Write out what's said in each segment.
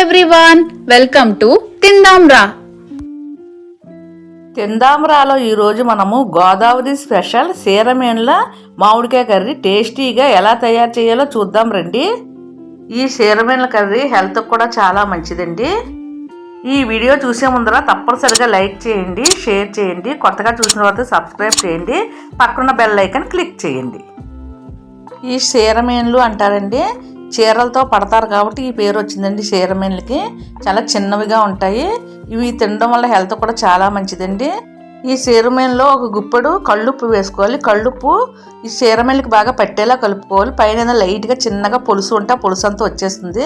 Everyone welcome to Tindamra తిందామరాలో ఈరోజు మనము గోదావరి స్పెషల్ సీరమేన్ల మామిడికాయ కర్రీ టేస్టీగా ఎలా తయారు చేయాలో చూద్దాం రండి. ఈ సీరమేన్ల కర్రీ హెల్త్కి కూడా చాలా మంచిదండి. ఈ వీడియో చూసే ముందర తప్పనిసరిగా లైక్ చేయండి షేర్ చేయండి కొత్తగా చూసిన వారితో సబ్స్క్రైబ్ చేయండి పక్కన బెల్ ఐకన్ క్లిక్ చేయండి. ఈ సీరమేన్లు అంటారండి చీరలతో పడతారు కాబట్టి ఈ పేరు వచ్చిందండి చీరమేన్లకి. చాలా చిన్నవిగా ఉంటాయి. ఇవి తినడం వల్ల హెల్త్ కూడా చాలా మంచిదండి. ఈ సీరమేన్లో ఒక గుప్పెడు కళ్ళుప్పు వేసుకోవాలి. కళ్ళుప్పు ఈ చీరమేన్లకి బాగా పట్టేలా కలుపుకోవాలి. పైన లైట్గా చిన్నగా పులుసు ఉంటే ఆ పులుసు అంతా వచ్చేస్తుంది.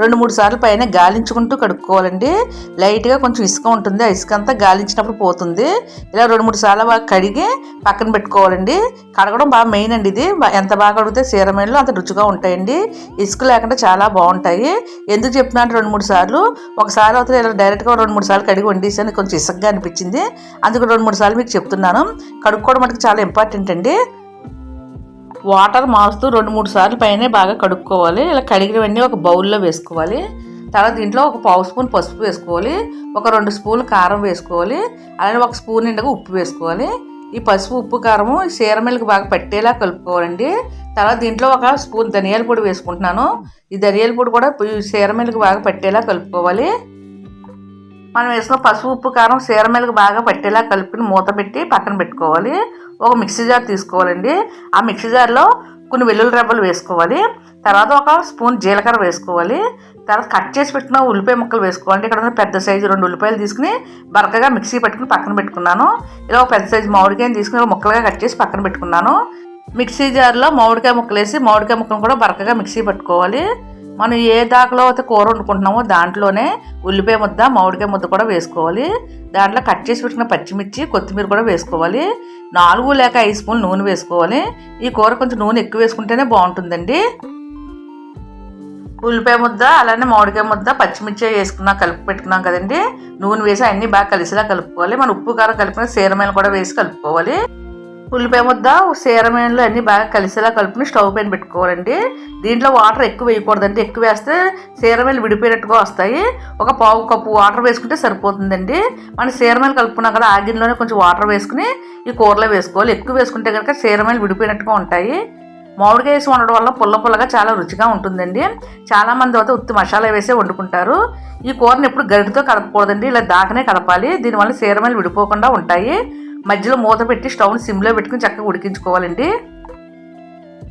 రెండు మూడు సార్లు పైన గాలించుకుంటూ కడుక్కోవాలండి. లైట్గా కొంచెం ఇసుక ఉంటుంది. ఆ ఇసుక అంతా గాలించినప్పుడు పోతుంది. ఇలా రెండు మూడు సార్లు బాగా కడిగి పక్కన పెట్టుకోవాలండి. కడగడం బాగా మెయిన్ అండి ఇది. ఎంత బాగా కడిగితే సీరమేన్లు అంత రుచిగా ఉంటాయండి. ఇసుక లేకుండా చాలా బాగుంటాయి. ఎందుకు చెప్తున్నా అంటే రెండు మూడు సార్లు. ఒకసారి అవుతుంది ఇలా డైరెక్ట్గా రెండు మూడు సార్లు కడిగి వండేసాను. కొంచెం ఇసుకగా అనిపించింది. అందుకు రెండు మూడు సార్లు మీకు చెప్తున్నాను. కడుక్కోవడం మటుకు చాలా ఇంపార్టెంట్ అండి. వాటర్ మారుస్తూ రెండు మూడు సార్లు పైన బాగా కడుక్కోవాలి. ఇలా కడిగినవన్నీ ఒక బౌల్లో వేసుకోవాలి. తర్వాత దీంట్లో ఒక పావు స్పూన్ పసుపు వేసుకోవాలి. ఒక రెండు స్పూన్లు కారం వేసుకోవాలి. అలానే ఒక స్పూన్ నిండుగా ఉప్పు వేసుకోవాలి. ఈ పసుపు ఉప్పు కారము ఈ చీరమిల్కి బాగా పట్టేలా కలుపుకోవాలండి. తర్వాత దీంట్లో ఒక స్పూన్ ధనియాల పొడి వేసుకుంటున్నాను. ఈ ధనియాల పొడి కూడా ఈ చీరమిల్కి బాగా పట్టేలా కలుపుకోవాలి. మనం వేసుకున్న పసుపు ఉప్పు కారం సీరమెలకు బాగా పట్టేలా కలుపుకుని మూత పెట్టి పక్కన పెట్టుకోవాలి. ఒక మిక్సీ జార్ తీసుకోవాలండి. ఆ మిక్సీ జార్లో కొన్ని వెల్లుల్లి రెబ్బలు వేసుకోవాలి. తర్వాత ఒక స్పూన్ జీలకర్ర వేసుకోవాలి. తర్వాత కట్ చేసి పెట్టిన ఉల్లిపాయ ముక్కలు వేసుకోవాలి. ఇక్కడ ఉన్న పెద్ద సైజు రెండు ఉల్లిపాయలు తీసుకుని బరకగా మిక్సీ పెట్టుకుని పక్కన పెట్టుకున్నాను. ఇలా ఒక పెద్ద సైజు మామిడికాయని తీసుకుని ముక్కలుగా కట్ చేసి పక్కన పెట్టుకున్నాను. మిక్సీ జార్లో మామిడికాయ ముక్కలు వేసి మామిడికాయ ముక్కలు కూడా బరకగా మిక్సీ పట్టుకోవాలి. మనం ఏ దాకలో అయితే కూర వండుకుంటున్నామో దాంట్లోనే ఉల్లిపాయ ముద్ద మామిడికాయ ముద్ద కూడా వేసుకోవాలి. దాంట్లో కట్ చేసి పెట్టుకున్న పచ్చిమిర్చి కొత్తిమీర కూడా వేసుకోవాలి. నాలుగు లేక ఐదు స్పూన్లు నూనె వేసుకోవాలి. ఈ కూర కొంచెం నూనె ఎక్కువ వేసుకుంటేనే బాగుంటుందండి. ఉల్లిపాయ ముద్ద అలానే మామిడికాయ ముద్ద పచ్చిమిర్చి వేసుకున్నాం కలిపి పెట్టుకున్నాం కదండి. నూనె వేసి అన్నీ బాగా కలిసిలా కలుపుకోవాలి. మన ఉప్పు కారం కలిపిన సీరమైన కూడా వేసి కలుపుకోవాలి. ఉల్లిపాయ ముద్ద సీరమేన్లు అన్నీ బాగా కలిసేలా కలుపుని స్టవ్ పైన పెట్టుకోవాలండి. దీంట్లో వాటర్ ఎక్కువ వేయకూడదండి. ఎక్కువ వేస్తే సీరమేలు విడిపోయినట్టుగా వస్తాయి. ఒక పావు కప్పు వాటర్ వేసుకుంటే సరిపోతుందండి. మన సీరమేలు కలుపుకున్నాం కదా ఆ గిన్నెలోనే కొంచెం వాటర్ వేసుకుని ఈ కూరలో వేసుకోవాలి. ఎక్కువ వేసుకుంటే కనుక సీరమేలు విడిపోయినట్టుగా ఉంటాయి. మామిడికాయ వేసి వండడం వల్ల పుల్ల పుల్లగా చాలా రుచిగా ఉంటుందండి. చాలామంది అయితే ఉత్తి మసాలా వేసే వండుకుంటారు. ఈ కూరని ఎప్పుడు గరిటితో కలపకూడదండి. ఇలా దాకనే కలపాలి. దీనివల్ల సీరమేలు విడిపోకుండా ఉంటాయి. మధ్యలో మూత పెట్టి స్టవ్ని సిమ్లో పెట్టుకుని చక్కగా ఉడికించుకోవాలండి.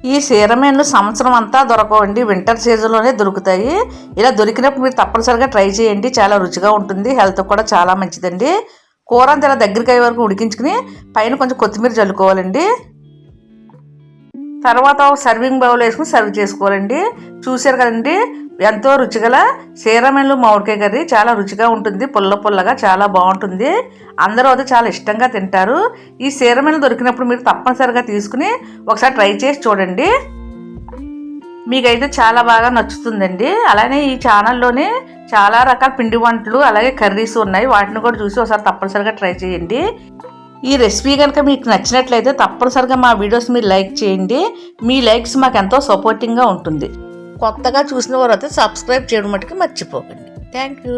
ఈ సీరమేన్లు సంవత్సరం అంతా దొరకవండి. వింటర్ సీజన్లోనే దొరుకుతాయి. ఇలా దొరికినప్పుడు మీరు తప్పనిసరిగా ట్రై చేయండి. చాలా రుచిగా ఉంటుంది. హెల్త్ కూడా చాలా మంచిదండి. కూర అంతా ఇలా దగ్గరికి అయ్యే వరకు ఉడికించుకుని పైన కొంచెం కొత్తిమీర చల్లుకోవాలండి. తర్వాత సర్వింగ్ బౌల్ వేసుకుని సర్వ్ చేసుకోవాలండి. చూశారు కదండి? ఎంతో రుచిగల సీరమెన్లు మామిడికాయ కర్రీ చాలా రుచిగా ఉంటుంది పుల్ల పుల్లగా చాలా బాగుంటుంది. అందరూ అది చాలా ఇష్టంగా తింటారు. ఈ సీరమెన్లు దొరికినప్పుడు మీరు తప్పనిసరిగా తీసుకుని ఒకసారి ట్రై చేసి చూడండి. మీకైతే చాలా బాగా నచ్చుతుందండి. అలానే ఈ ఛానల్లోనే చాలా రకాల పిండి వంటలు అలాగే కర్రీస్ ఉన్నాయి. వాటిని కూడా చూసి ఒకసారి తప్పనిసరిగా ట్రై చేయండి. ఈ రెసిపీ కనుక మీకు నచ్చినట్లయితే తప్పనిసరిగా మా వీడియోస్ మీరు లైక్ చేయండి. మీ లైక్స్ మాకు ఎంతో సపోర్టింగ్గా ఉంటుంది. కొత్తగా చూసిన వారు అయితే సబ్స్క్రైబ్ చేయడం మటుకు మర్చిపోకండి. Thank you.